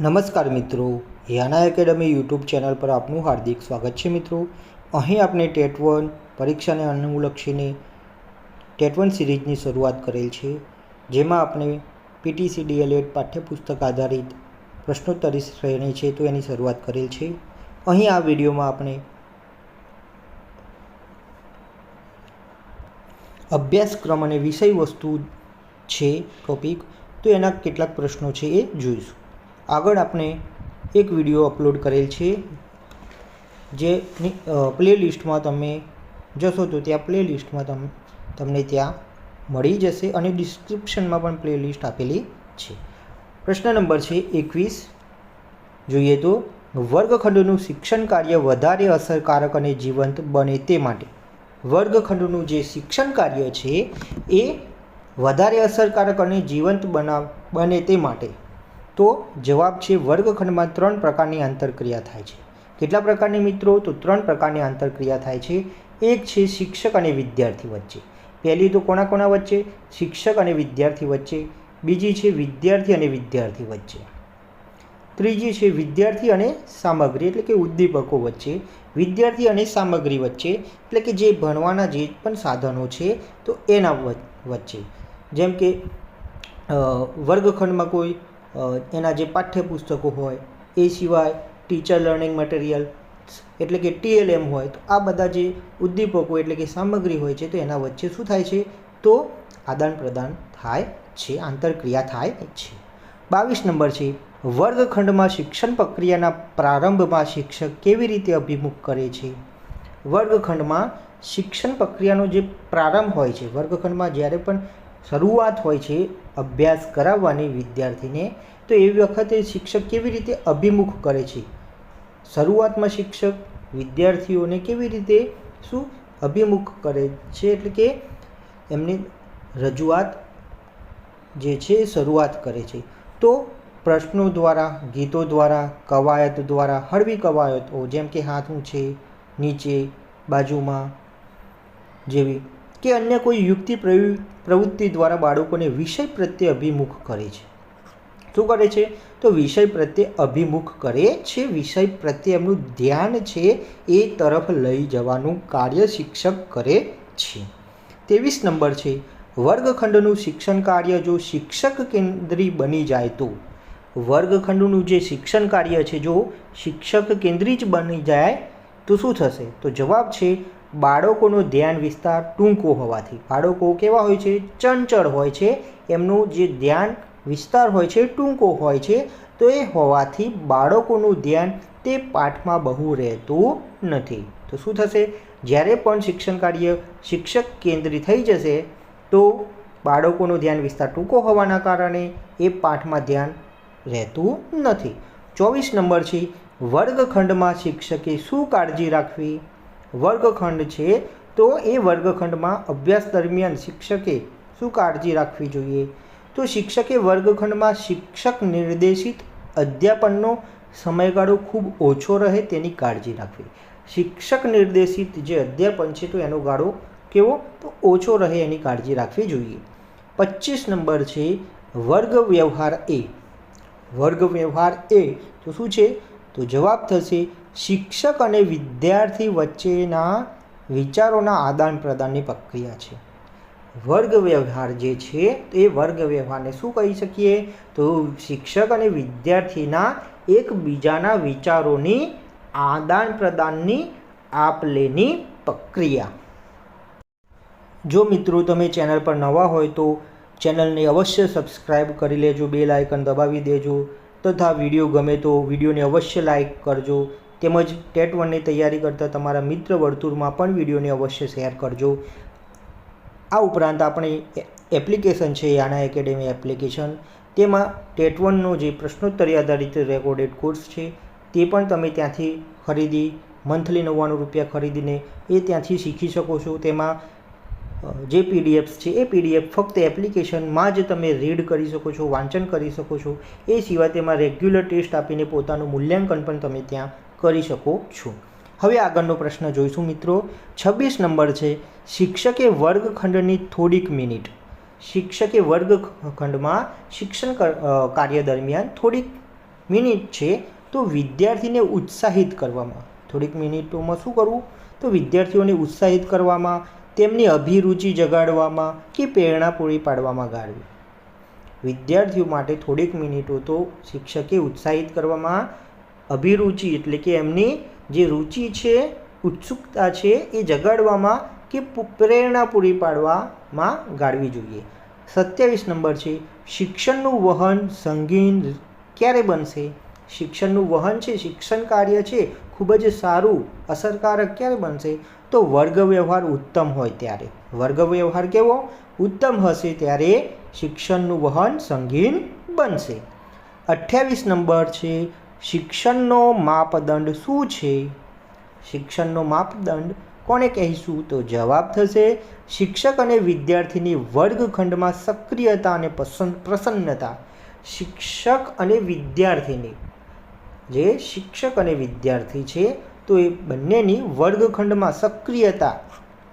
નમસ્કાર મિત્રો, યાના academy YouTube channel પર આપનું હાર્દિક સ્વાગત છે મિત્રો. અહીં આપણે ટેટ વન પરીક્ષાને અનુલક્ષીને ટેટ વન સિરીઝની શરૂઆત કરેલ છે, જેમાં આપણે પીટીસી ડીએલએડ પાઠ્યપુસ્તક આધારિત પ્રશ્નોત્તરી શ્રેણી છે તો એની શરૂઆત કરેલ છે. અહીં આ વિડીયોમાં આપણે અભ્યાસક્રમ અને વિષય વસ્તુ છે, ટોપિક, તો એના કેટલાક પ્રશ્નો છે એ જોઈશું. આગળ આપણે એક વીડિયો અપલોડ કરેલ છે, જે પ્લેલિસ્ટમાં તમે જશો તો ત્યાં પ્લેલિસ્ટમાં તમ, તમને ત્યાં મળી જશે અને ડિસ્ક્રિપ્શનમાં પણ પ્લેલિસ્ટ આપેલી છે. પ્રશ્ન નંબર છે એકવીસ. જોઈએ તો, વર્ગખંડનું શિક્ષણ કાર્ય વધારે અસરકારક અને જીવંત બને તે માટે. વર્ગખંડનું જે શિક્ષણ કાર્ય છે, એ વધારે અસરકારક અને જીવંત બનાવ, બને તે માટે. તો જવાબ છે વર્ગખંડમાં ત્રણ પ્રકારની આંતરક્રિયા થાય છે. કેટલા પ્રકારની મિત્રો? તો ત્રણ પ્રકારની આંતરક્રિયા થાય છે. એક છે શિક્ષક અને વિદ્યાર્થી વચ્ચે. પહેલી તો કોના કોના વચ્ચે? શિક્ષક અને વિદ્યાર્થી વચ્ચે. બીજી છે વિદ્યાર્થી અને વિદ્યાર્થી વચ્ચે. ત્રીજી છે વિદ્યાર્થી અને સામગ્રી, એટલે કે ઉદ્દીપકો વચ્ચે. વિદ્યાર્થી અને સામગ્રી વચ્ચે, એટલે કે જે ભણવાના જે પણ સાધનો છે, તો એના વચ્ચે. જેમ કે વર્ગખંડમાં કોઈ એના જે પાઠ્યપુસ્તકો હોય, એ સિવાય ટીચર લર્નિંગ મટીરિયલ એટલે કે ટીએલએમ હોય, તો આ બધા જે ઉદ્દીપકો એટલે કે સામગ્રી હોય છે, તો એના વચ્ચે શું થાય છે? તો આદાન પ્રદાન થાય છે, આંતરક્રિયા થાય છે. બાવીસ નંબર છે, વર્ગખંડમાં શિક્ષણ પ્રક્રિયાના પ્રારંભમાં શિક્ષક કેવી રીતે અભિમુખ કરે છે? વર્ગખંડમાં શિક્ષણ પ્રક્રિયાનો જે પ્રારંભ હોય છે, વર્ગખંડમાં જ્યારે પણ શરૂઆત હોય છે અભ્યાસ કરાવવાની વિદ્યાર્થીને, તો એ વખતે શિક્ષક કેવી રીતે અભિમુખ કરે છે? શરૂઆતમાં શિક્ષક વિદ્યાર્થીઓને કેવી રીતે શું અભિમુખ કરે છે? એટલે કે એમની રજૂઆત જે છે એ શરૂઆત કરે છે. તો પ્રશ્નો દ્વારા, ગીતો દ્વારા, કવાયત દ્વારા, હળવી કવાયતો જેમ કે હાથ ઊંચે નીચે, બાજુમાં જેવી કે અન્ય કોઈ યુક્તિ પ્રવૃત્તિ દ્વારા બાળકોને વિષય પ્રત્યે અભિમુખ કરે છે. શું કરે છે? તો વિષય પ્રત્યે અભિમુખ કરે છે. વિષય પ્રત્યે એમનું ધ્યાન છે એ તરફ લઈ જવાનું કાર્ય શિક્ષક કરે છે. ત્રેવીસ નંબર છે. વર્ગખંડનું શિક્ષણ કાર્ય જો શિક્ષક કેન્દ્રી બની જાય તો? વર્ગખંડનું જે શિક્ષણ કાર્ય છે જો શિક્ષક કેન્દ્રી જ બની જાય તો શું થશે? તો જવાબ છે બાળકોનો ધ્યાન વિસ્તાર ટૂંકો હોવાથી. બાળકો કેવા હોય છે? ચંચળ હોય છે. એમનું જે ધ્યાન વિસ્તાર હોય છે, ટૂંકો હોય છે, તો એ હોવાથી બાળકોનું ધ્યાન તે પાઠમાં બહુ રહેતું નથી. તો શું થશે? જ્યારે પણ શિક્ષણ કાર્ય શિક્ષક કેન્દ્રિત થઈ જશે, તો બાળકોનું ધ્યાન વિસ્તાર ટૂંકો હોવાના કારણે એ પાઠમાં ધ્યાન રહેતું નથી. ચોવીસ નંબર છે, વર્ગખંડમાં શિક્ષકે શું કાળજી રાખવી? વર્ગખંડ છે, તો એ વર્ગખંડમાં અભ્યાસ દરમિયાન શિક્ષકે શું કાળજી રાખવી જોઈએ? તો શિક્ષકે વર્ગખંડમાં શિક્ષક નિર્દેશિત અધ્યાપનનો સમયગાળો ખૂબ ઓછો રહે તેની કાળજી રાખવી. શિક્ષક નિર્દેશિત જે અધ્યાપન છે, તો એનો ગાળો કેવો? તો ઓછો રહે એની કાળજી રાખવી જોઈએ. પચીસ નંબર છે વર્ગ વ્યવહાર એ. વર્ગ વ્યવહાર એ તો શું છે? તો જવાબ થશે શિક્ષક અને વિદ્યાર્થી વચ્ચેના વિચારોના આદાન પ્રદાનની પ્રક્રિયા છે. વર્ગ વ્યવહાર જે છે, એ વર્ગ વ્યવહારને શું કહી શકીએ? તો શિક્ષક અને વિદ્યાર્થીના એકબીજાના વિચારોની આદાન પ્રદાનની આપ લેની પ્રક્રિયા. જો મિત્રો તમે ચેનલ પર નવા હોય તો ચેનલને અવશ્ય સબસ્ક્રાઈબ કરી લેજો બે આઇકન દબાવી દેજો. તથા વીડિયો ગમે તો વિડીયોને અવશ્ય લાઇક કરજો. તેમજ ટેટ વનની તૈયારી કરતા તમારા મિત્ર વર્તુળમાં પણ વિડીયોને અવશ્ય શેર કરજો. આ ઉપરાંત આપણે એપ્લિકેશન છે, યાના એકેડેમી એપ્લિકેશન. તેમાં ટેટ વનનો જે પ્રશ્નોત્તરી આધારિત રેકોર્ડેડ કોર્સ છે, તે પણ તમે ત્યાંથી ખરીદી, મંથલી નવ્વાણું રૂપિયા ખરીદીને એ ત્યાંથી શીખી શકો છો. તેમાં જે પીડીએફ્સ છે, એ પીડીએફ ફક્ત એપ્લિકેશનમાં જ તમે રીડ કરી શકો છો, વાંચન કરી શકો છો. એ સિવાય તેમાં રેગ્યુલર ટેસ્ટ આપીને પોતાનું મૂલ્યાંકન પણ તમે ત્યાં કરી શકો છો. હવે આગળનો પ્રશ્ન જોઈશું મિત્રો. છવ્વીસ નંબર છે, શિક્ષકે વર્ગખંડની થોડીક મિનિટ. શિક્ષકે વર્ગખંડમાં શિક્ષણ કાર્ય દરમિયાન થોડીક મિનિટ છે, તો વિદ્યાર્થીને ઉત્સાહિત કરવામાં. થોડીક મિનિટોમાં શું કરવું? તો વિદ્યાર્થીઓને ઉત્સાહિત કરવામાં, તેમની અભિરુચિ જગાડવામાં કે પ્રેરણા પૂરી પાડવામાં ગાળવી. વિદ્યાર્થીઓ માટે થોડીક મિનિટો તો શિક્ષકે ઉત્સાહિત કરવામાં અભિરુચિ એટલે કે એમની જે રુચિ છે, ઉત્સુકતા છે, એ જગાડવામાં કે પ્રેરણા પૂરી પાડવામાં ગાળવી જોઈએ. સત્યાવીસ નંબર છે, શિક્ષણનું વહન સંગીન ક્યારે બનશે? શિક્ષણનું વહન છે, શિક્ષણ કાર્ય છે, ખૂબ જ સારું, અસરકારક ક્યારે બનશે? તો વર્ગ વ્યવહાર ઉત્તમ હોય ત્યારે. વર્ગ વ્યવહાર કેવો? ઉત્તમ હશે ત્યારે શિક્ષણનું વહન સંગીન બનશે. અઠ્યાવીસ નંબર છે શિક્ષણનો માપદંડ શું છે? શિક્ષણનો માપદંડ કોને કહીશું? તો જવાબ થશે, શિક્ષક અને વિદ્યાર્થીની વર્ગખંડમાં સક્રિયતા અને પસંદ પ્રસન્નતા. શિક્ષક અને વિદ્યાર્થીની. જે શિક્ષક અને વિદ્યાર્થી છે, તો એ બંનેની વર્ગખંડમાં સક્રિયતા.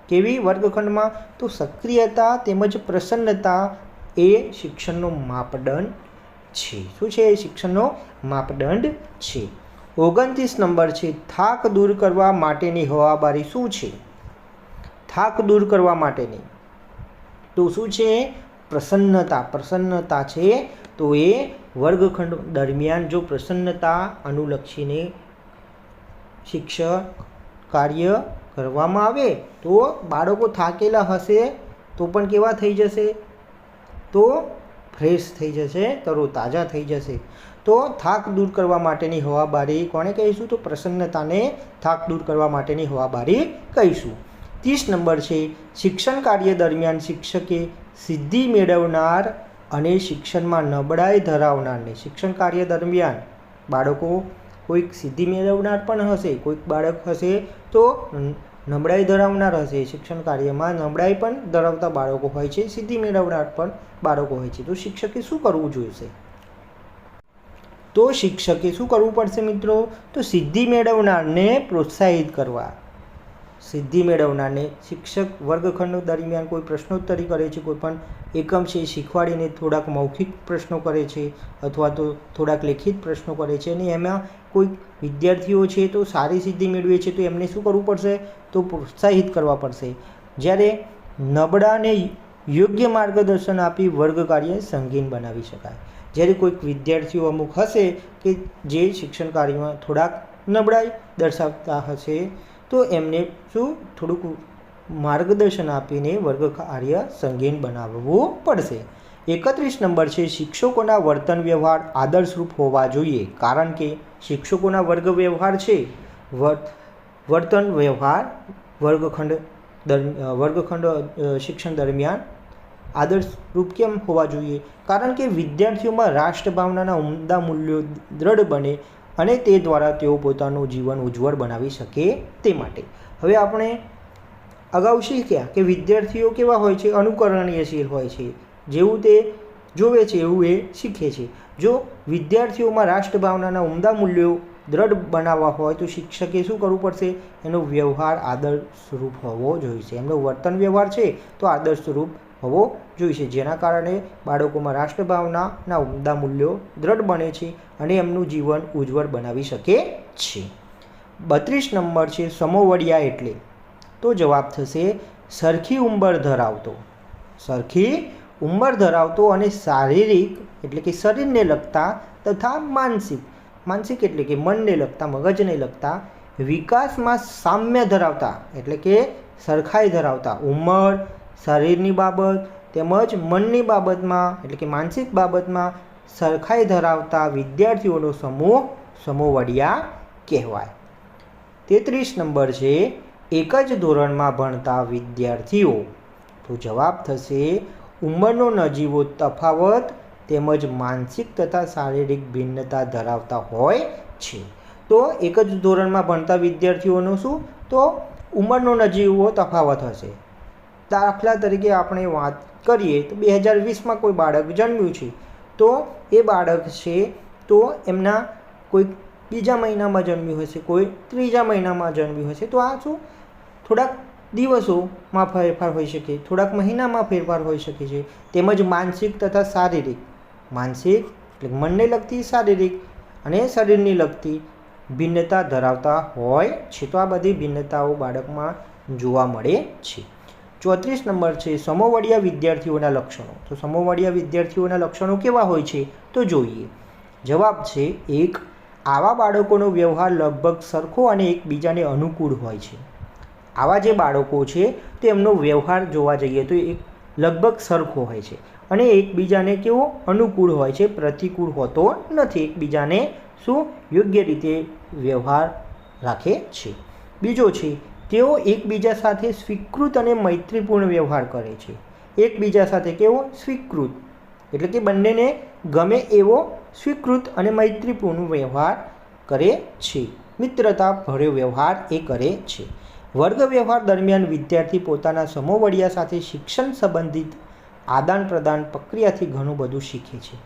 કેવી વર્ગખંડમાં? તો સક્રિયતા તેમજ પ્રસન્નતા એ શિક્ષણનો માપદંડ છે. શું છે એ શિક્ષણનો માપદંડ છે? ઓગણત્રીસ નંબર છે, થાક દૂર કરવા માટેની હવાબારી શું છે? થાક દૂર કરવા માટેની. તો શું છે? પ્રસન્નતા પ્રસન્નતા છે. તો એ વર્ગખંડ દરમિયાન જો પ્રસન્નતા અનુલક્ષીને શિક્ષક કાર્ય કરવામાં આવે, તો બાળકો થાકેલા હશે, તો પણ કેવા થઈ જશે? તો ફ્રેશ થઈ જશે તરોતાજા થઈ જશે. તો થાક દૂર કરવા માટેની હવાબારી કોને કહીશું? તો પ્રસન્નતાને થાક દૂર કરવા માટેની હવાબારી કહીશું. ત્રીસ નંબર છે, શિક્ષણ કાર્ય દરમિયાન શિક્ષકે સિદ્ધિ મેળવનાર અને શિક્ષણમાં નબળાઈ ધરાવનારને, શિક્ષણ કાર્ય દરમિયાન બાળકો કોઈક સિદ્ધિ મેળવનાર પણ હશે, કોઈક બાળક હશે તો નબળાઈ ધરાવનાર હશે શિક્ષણ કાર્યમાં નબળાઈ પણ ધરાવતા બાળકો હોય છે. સિદ્ધિ મેળવનાર પણ બાળકો હોય છે. તો શિક્ષકે શું કરવું જોઈશે? તો શિક્ષકે શું કરવું પડશે મિત્રો? તો સિદ્ધિ મેળવનારને પ્રોત્સાહિત કરવા. સિદ્ધિ મેળવનારને શિક્ષક વર્ગખંડ દરમિયાન કોઈ પ્રશ્નોત્તરી કરે છે, કોઈ પણ એકમ છે શીખવાડીને થોડાક મૌખિક પ્રશ્નો કરે છે અથવા તો થોડાક લેખિત પ્રશ્નો કરે છે અને એમાં કોઈ વિદ્યાર્થીઓ છે તો સારી સિદ્ધિ મેળવે છે તો એમને શું કરવું પડશે? તો પ્રોત્સાહિત કરવા પડશે. જ્યારે નબળાને યોગ્ય માર્ગદર્શન આપી વર્ગ કાર્ય સંગીન બનાવી શકાય. જ્યારે કોઈક વિદ્યાર્થીઓ અમુક હશે કે જે શિક્ષણ કાર્યમાં થોડાક નબળાઈ દર્શાવતા હશે, તો એમને શું? થોડુંક માર્ગદર્શન આપીને વર્ગ કાર્ય સંગીન બનાવવું પડશે. એકત્રીસ નંબર છે શિક્ષકોના વર્તન વ્યવહાર આદર્શરૂપ હોવા જોઈએ, કારણ કે શિક્ષકોના વર્ગ વ્યવહાર છે. વર્ત, વર્તન વ્યવહાર વર્ગખંડ વર્ગખંડ શિક્ષણ દરમિયાન આદર્શરૂપ કેમ હોવા જોઈએ? કારણ કે વિદ્યાર્થીઓમાં રાષ્ટ્રભાવનાના ઉમદા મૂલ્યો દ્રઢ બને અને તે દ્વારા તેઓ પોતાનું જીવન ઉજ્જવળ બનાવી શકે તે માટે. હવે આપણે અગાઉ શીખ્યા કે વિદ્યાર્થીઓ કેવા હોય છે? અનુકરણીયશીલ હોય છે. જેવું તે જોવે છે એવું એ શીખે છે. જો વિદ્યાર્થીઓમાં રાષ્ટ્રભાવનાના ઉમદા મૂલ્યો દ્રઢ બનાવવા હોય તો શિક્ષકે શું કરવું પડશે? એનો વ્યવહાર આદર્શ સ્વરૂપ હોવો જોઈશે. એમનો વર્તન વ્યવહાર છે તો આદર્શ સ્વરૂપ હોવો જોઈશે. જેના કારણે બાળકોમાં રાષ્ટ્રભાવનાના ઉમદા મૂલ્યો દ્રઢ બને છે અને એમનું જીવન ઉજ્જવળ બનાવી શકે છે. બત્રીસ નંબર છે સમોવડિયા એટલે. તો જવાબ થશે, સરખી ઉંમર ધરાવતો. સરખી ઉંમર ધરાવતો અને શારીરિક, એટલે કે શરીરને લગતા તથા માનસિક માનસિક એટલે કે મનને લગતા, મગજને લગતા વિકાસમાં સામ્ય ધરાવતા, એટલે કે સરખાઈ ધરાવતા. ઉંમર, શરીરની બાબત તેમજ મનની બાબતમાં, એટલે કે માનસિક બાબતમાં સરખાઈ ધરાવતા વિદ્યાર્થીઓનો સમૂહ સમૂહવડિયા કહેવાય. તેત્રીસ નંબર છે, એક જ ધોરણમાં ભણતા વિદ્યાર્થીઓ. તો જવાબ થશે ઉંમરનો નજીવો તફાવત તેમજ માનસિક તથા શારીરિક ભિન્નતા ધરાવતા હોય છે. તો એક જ ધોરણમાં ભણતા વિદ્યાર્થીઓનો શું? તો ઉંમરનો નજીવો તફાવત હશે. દાખલા તરીકે આપણે વાત કરીએ તો બે હજાર વીસમાં કોઈ બાળક જન્મ્યું છે. તો એ બાળક છે તો એમના કોઈ બીજા મહિનામાં જન્મ્યું હશે, કોઈ ત્રીજા મહિનામાં જન્મ્યું હશે. તો આ શું? થોડાક દિવસોમાં ફેરફાર હોઈ શકે, થોડાક મહિનામાં ફેરફાર હોઈ શકે છે. તેમજ માનસિક તથા શારીરિક. માનસિક એટલે મનને લગતી શારીરિક અને શરીરને લગતી ભિન્નતા ધરાવતા હોય છે. તો આ બધી ભિન્નતાઓ બાળકમાં જોવા મળે છે. ચોત્રીસ નંબર છે, સમોવડિયા વિદ્યાર્થીઓના લક્ષણો. તો સમોવડિયા વિદ્યાર્થીઓના લક્ષણો કેવા હોય છે? તો જોઈએ. જવાબ છે, એક, આવા બાળકોનો વ્યવહાર લગભગ સરખો અને એકબીજાને અનુકૂળ હોય છે. આવા જે બાળકો છે, તેમનો વ્યવહાર જોવા જઈએ તો એક લગભગ સરખો હોય છે. અને એકબીજાને કેવો અનુકૂળ હોય છે, પ્રતિકૂળ હોતો નથી. એકબીજાને શું યોગ્ય રીતે વ્યવહાર રાખે છે. બીજો છે, તેઓ એકબીજા સાથે સ્વીકૃત અને મૈત્રીપૂર્ણ વ્યવહાર કરે છે. એકબીજા સાથે કેવો? સ્વીકૃત. એટલે કે બંનેને ગમે એવો સ્વીકૃત અને મૈત્રીપૂર્ણ વ્યવહાર કરે છે. મિત્રતા ભર્યો વ્યવહાર એ કરે છે. વર્ગ વ્યવહાર દરમિયાન વિદ્યાર્થી પોતાના સમોવડિયા સાથે શિક્ષણ સંબંધિત આદાન પ્રદાન પ્રક્રિયાથી ઘણું બધું શીખે છે.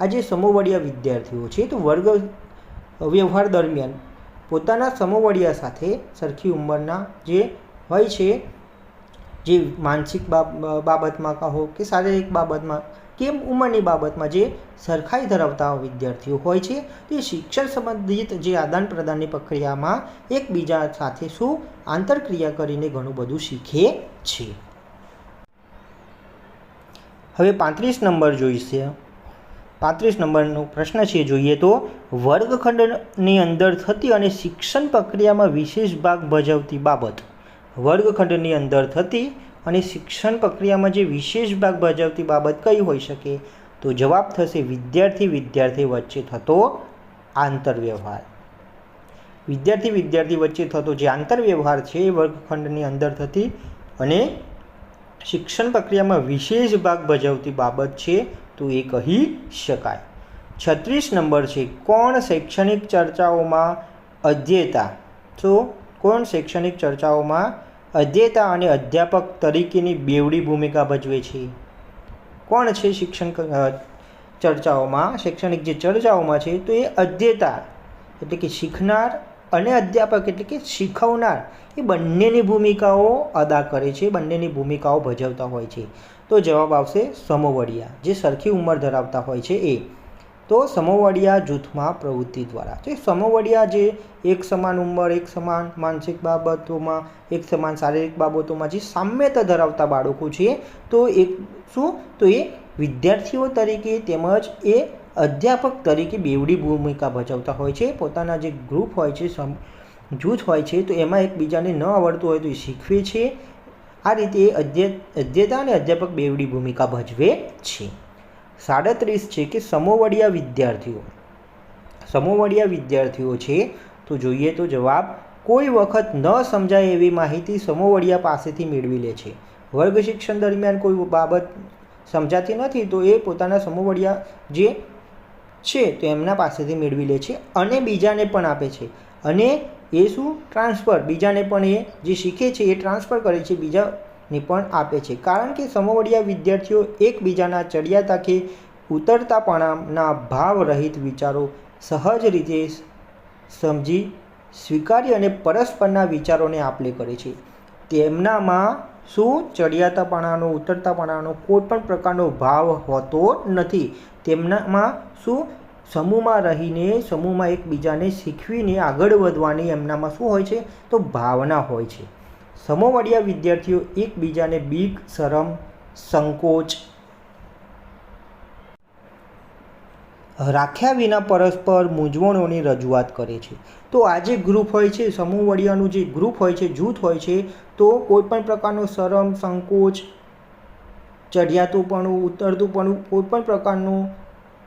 આ જે સમોવડિયા વિદ્યાર્થીઓ છે તો વર્ગ વ્યવહાર દરમિયાન પોતાના સમોવડિયા સાથે સરખી ઉંમરના જે હોય છે, જે માનસિક બાબતમાં કહો કે શારીરિક બાબતમાં કે ઉંમરની બાબતમાં જે સરખાઈ ધરાવતા વિદ્યાર્થીઓ હોય છે તે શિક્ષણ સંબંધિત જે આદાન પ્રદાનની પ્રક્રિયામાં એકબીજા સાથે શું આંતરક્રિયા કરીને ઘણું બધું શીખે છે. હવે પાંત્રીસ નંબર જોઈશે. પાંત્રીસ નંબરનો પ્રશ્ન છે જોઈએ તો, વર્ગખંડની અંદર થતી અને શિક્ષણ પ્રક્રિયામાં વિશેષ ભાગ ભજવતી બાબત. વર્ગખંડની અંદર થતી અને શિક્ષણ પ્રક્રિયામાં જે વિશેષ ભાગ ભજવતી બાબત કઈ હોઈ શકે, તો જવાબ થશે વિદ્યાર્થી વિદ્યાર્થી વચ્ચે થતો આંતરવ્યવહાર. વિદ્યાર્થી વિદ્યાર્થી વચ્ચે થતો જે આંતરવ્યવહાર છે એ વર્ગખંડની અંદર થતી અને શિક્ષણ પ્રક્રિયામાં વિશેષ ભાગ ભજવતી બાબત છે, તો એ કહી શકાય. છત્રીસ નંબર છે, કોણ શૈક્ષણિક ચર્ચાઓમાં અધ્યેતા? તો કોણ શૈક્ષણિક ચર્ચાઓમાં અધ્યેતા અને અધ્યાપક તરીકેની બેવડી ભૂમિકા ભજવે છે. કોણ છે શિક્ષણ ચર્ચાઓમાં? શૈક્ષણિક જે ચર્ચાઓમાં છે, તો એ અધ્યેતા એટલે કે શીખનાર અને અધ્યાપક એટલે કે શીખવનાર એ બંનેની ભૂમિકાઓ અદા કરે છે, બંનેની ભૂમિકાઓ ભજવતા હોય છે. તો જવાબ આવશે સમોવડિયા, જે સરખી ઉંમર ધરાવતા હોય છે એ. તો સમોવડિયા જૂથમાં પ્રવૃત્તિ દ્વારા. એ સમોવડિયા જે એક સમાન ઉંમર, એક સમાન માનસિક બાબતોમાં, એક સમાન શારીરિક બાબતોમાં જે સામ્યતા ધરાવતા બાળકો છે, તો એક શું? તો એ વિદ્યાર્થીઓ તરીકે તેમજ એ અધ્યાપક તરીકે બેવડી ભૂમિકા ભજવતા હોય છે. પોતાના જે ગ્રુપ હોય છે જૂથ હોય છે, તો એમાં એકબીજાને ન આવડતું હોય તો એ શીખવે છે. આ રીતે એ અધ્યતા અને અધ્યાપક બેવડી ભૂમિકા ભજવે છે. સાડત્રીસ છે કે સમોવડિયા વિદ્યાર્થીઓ. સમોવડિયા વિદ્યાર્થીઓ છે, તો જોઈએ તો જવાબ, કોઈ વખત ન સમજાય એવી માહિતી સમોવડિયા પાસેથી મેળવી લે છે. વર્ગ શિક્ષણ દરમિયાન કોઈ બાબત સમજાતી નથી, તો એ પોતાના સમોવડિયા જે છે તો એમના પાસેથી મેળવી લે છે અને બીજાને પણ આપે છે. અને એ શું? ટ્રાન્સફર. બીજાને પણ એ જે શીખે છે એ ટ્રાન્સફર કરે છે. બીજાને પણ આપે છે. કારણ કે સમવડિયા વિદ્યાર્થીઓ એકબીજાના ચડિયાતા કે ઉતરતાપણાના ભાવરહિત વિચારો સહજ રીતે સમજી, સ્વીકારી અને પરસ્પરના વિચારોને આપલે કરે છે. તેમનામાં શું? ચડિયાતાપણાનો, ઉતરતાપણાનો કોઈ પણ પ્રકારનો ભાવ હોતો નથી. તેમનામાં શું? સમૂહમાં રહીને, સમૂહમાં એકબીજાને શીખવીને આગળ વધવાની એમનામાં શું હોય છે? તો ભાવના હોય છે. સમોવડિયા વિદ્યાર્થીઓ એકબીજાને બીક, શરમ, સંકોચ, રાખ્યા વિના પરસ્પર મૂંઝવણોની રજૂઆત કરે છે. તો આ જે ગ્રુપ હોય છે સમૂહ વડિયાનું જે ગ્રુપ હોય છે, જૂથ હોય છે, તો કોઈપણ પ્રકારનો શરમ, સંકોચ ચઢિયાતુંપણું ઉતરતુંપણું કોઈપણ પ્રકારનું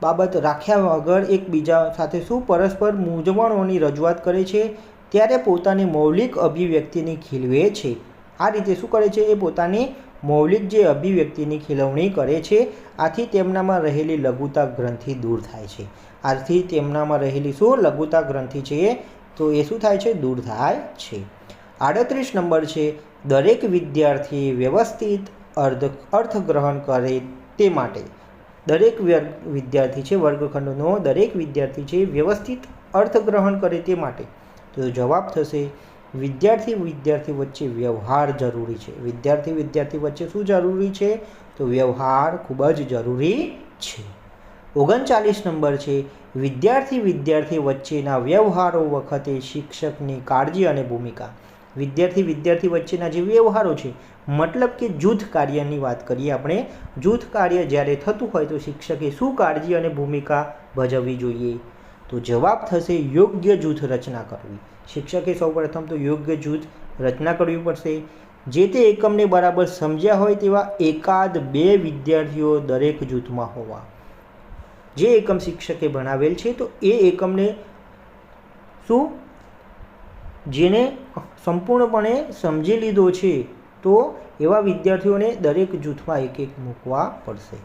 બાબત રાખ્યા વગર એકબીજા સાથે શું પરસ્પર મૂંઝવણોની રજૂઆત કરે છે. ત્યારે પોતાની મૌલિક અભિવ્યક્તિની ખીલવે છે. આ રીતે શું કરે છે? એ પોતાની મૌલિક જે અભિવ્યક્તિની ખીલવણી કરે છે, આથી તેમનામાં રહેલી લઘુતા ગ્રંથિ દૂર થાય છે. આથી તેમનામાં રહેલી શું? લઘુતા ગ્રંથિ છે તો એ શું થાય છે? દૂર થાય છે. આડત્રીસ નંબર છે. દરેક વિદ્યાર્થી વ્યવસ્થિત અર્ધ, અર્થગ્રહણ કરે તે માટે. દરેક વિદ્યાર્થી છે, વર્ગખંડનો દરેક વિદ્યાર્થી છે, વ્યવસ્થિત અર્થગ્રહણ કરે તે માટે. તો જવાબ થશે, વિદ્યાર્થી વિદ્યાર્થી વચ્ચે વ્યવહાર જરૂરી છે. વિદ્યાર્થી વિદ્યાર્થી વચ્ચે શું જરૂરી છે? તો વ્યવહાર ખૂબ જ જરૂરી છે. ઓગણચાલીસ નંબર છે, વિદ્યાર્થી વિદ્યાર્થી વચ્ચેના વ્યવહારો વખતે શિક્ષકની કાળજી અને ભૂમિકા. વિદ્યાર્થી વિદ્યાર્થી વચ્ચેના જે વ્યવહારો છે, મતલબ કે જૂથ કાર્યની વાત કરીએ આપણે, જૂથ કાર્ય જ્યારે થતું હોય તો શિક્ષકે શું કાળજી અને ભૂમિકા ભજવવી જોઈએ? તો જવાબ થશે યોગ્ય જૂથ રચના કરવી. શિક્ષકે સૌપ્રથમ તો યોગ્ય જૂથ રચના કરવી પડશે. જે તે એકમને બરાબર સમજ્યા હોય તેવા એકાદ બે વિદ્યાર્થીઓ દરેક જૂથમાં હોવા. જે એકમ શિક્ષકે ભણાવેલ છે તો એ એકમને શું? જેને સંપૂર્ણપણે સમજી લીધો છે તો એવા વિદ્યાર્થીઓને દરેક જૂથમાં એક એક મૂકવા પડશે.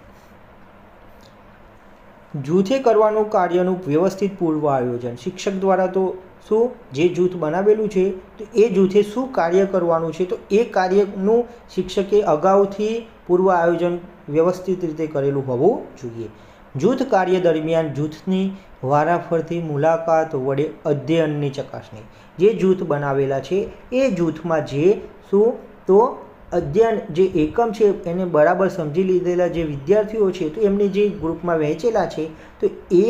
જૂથે કરવાનું કાર્યનું વ્યવસ્થિત પૂર્વ આયોજન શિક્ષક દ્વારા તો શું? જે જૂથ બનાવેલું છે, તો એ જૂથે શું કાર્ય કરવાનું છે? તો એ કાર્યનું શિક્ષકે અગાઉથી પૂર્વ આયોજન વ્યવસ્થિત રીતે કરેલું હોવું જોઈએ. જૂથ કાર્ય દરમિયાન જૂથની વારાફરતી મુલાકાત વડે અધ્યયનની ચકાસણી. જે જૂથ બનાવેલા છે, એ જૂથમાં જે શું? તો અધ્યયન જે એકમ છે એને બરાબર સમજી લીધેલા જે વિદ્યાર્થીઓ છે, તો એમને જે ગ્રુપમાં વહેંચેલા છે, તો એ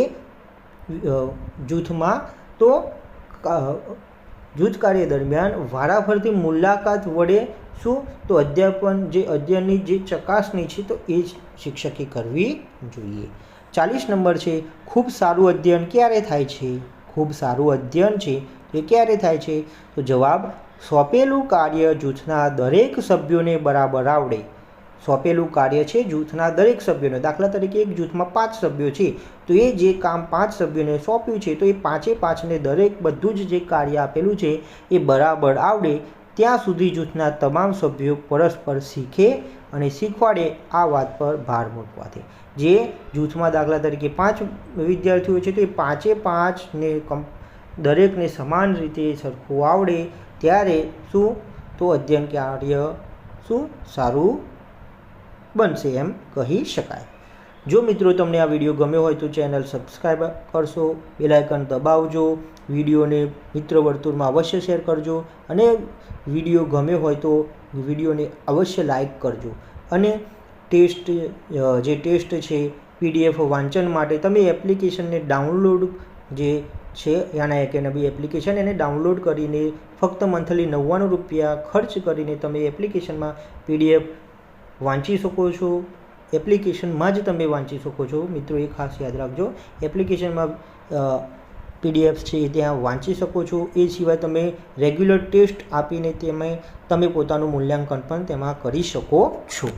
જૂથમાં તો જૂથ કાર્ય દરમિયાન વારાફરતી મુલાકાત વડે શું? તો અધ્યાપન જે અધ્યયનની જે ચકાસણી છે, તો એ જ શિક્ષકે કરવી જોઈએ. ચાલીસ નંબર છે, ખૂબ સારું અધ્યયન ક્યારે થાય છે? ખૂબ સારું અધ્યયન છે, એ ક્યારે થાય છે? તો જવાબ સોંપેલું કાર્ય જૂથના દરેક સભ્યોને બરાબર આવડે. સોંપેલું કાર્ય છે જૂથના દરેક સભ્યોને. દાખલા તરીકે એક જૂથમાં પાંચ સભ્યો છે, તો એ જે કામ પાંચ સભ્યોને સોંપ્યું છે, તો એ પાંચે પાંચને દરેક બધું જ જે કાર્ય આપેલું છે, એ બરાબર આવડે. ત્યાં સુધી જૂથના તમામ સભ્યો પરસ્પર શીખે અને શીખવાડે. આ વાત પર ભાર મૂકવાથી. જે જૂથમાં દાખલા તરીકે પાંચ વિદ્યાર્થીઓ છે, તો એ પાંચે પાંચને કમ, દરેકને સમાન રીતે સરખું આવડે. ત્યારે શું? તો અધ્યયન કાર્ય શું? સારું બનશે એમ કહી શકાય. જો મિત્રો તમને આ વીડિયો ગમ્યો હોય તો ચેનલ સબસ્ક્રાઈબ કરશો બેલાયકન દબાવજો, વિડીયોને મિત્ર વર્તુળમાં અવશ્ય શેર કરજો અને વીડિયો ગમ્યો હોય તો વિડીયોને અવશ્ય લાઈક કરજો. અને ટેસ્ટ જે ટેસ્ટ છે, પીડીએફ વાંચન માટે તમે એપ્લિકેશનને ડાઉનલોડ જે છે. યાના એકેડમી એપ્લિકેશન એને ડાઉનલોડ કરીને ફક્ત મંથલી નવ્વાણું રૂપિયા ખર્ચ કરીને તમે એપ્લિકેશનમાં પીડીએફ વાંચી શકો છો. એપ્લિકેશનમાં જ તમે વાંચી શકો છો. મિત્રો, એ ખાસ યાદ રાખજો. એપ્લિકેશનમાં પીડીએફ છે એ ત્યાં વાંચી શકો છો. એ સિવાય તમે રેગ્યુલર ટેસ્ટ આપીને તમે તમે પોતાનું મૂલ્યાંકન પણ તેમાં કરી શકો છો.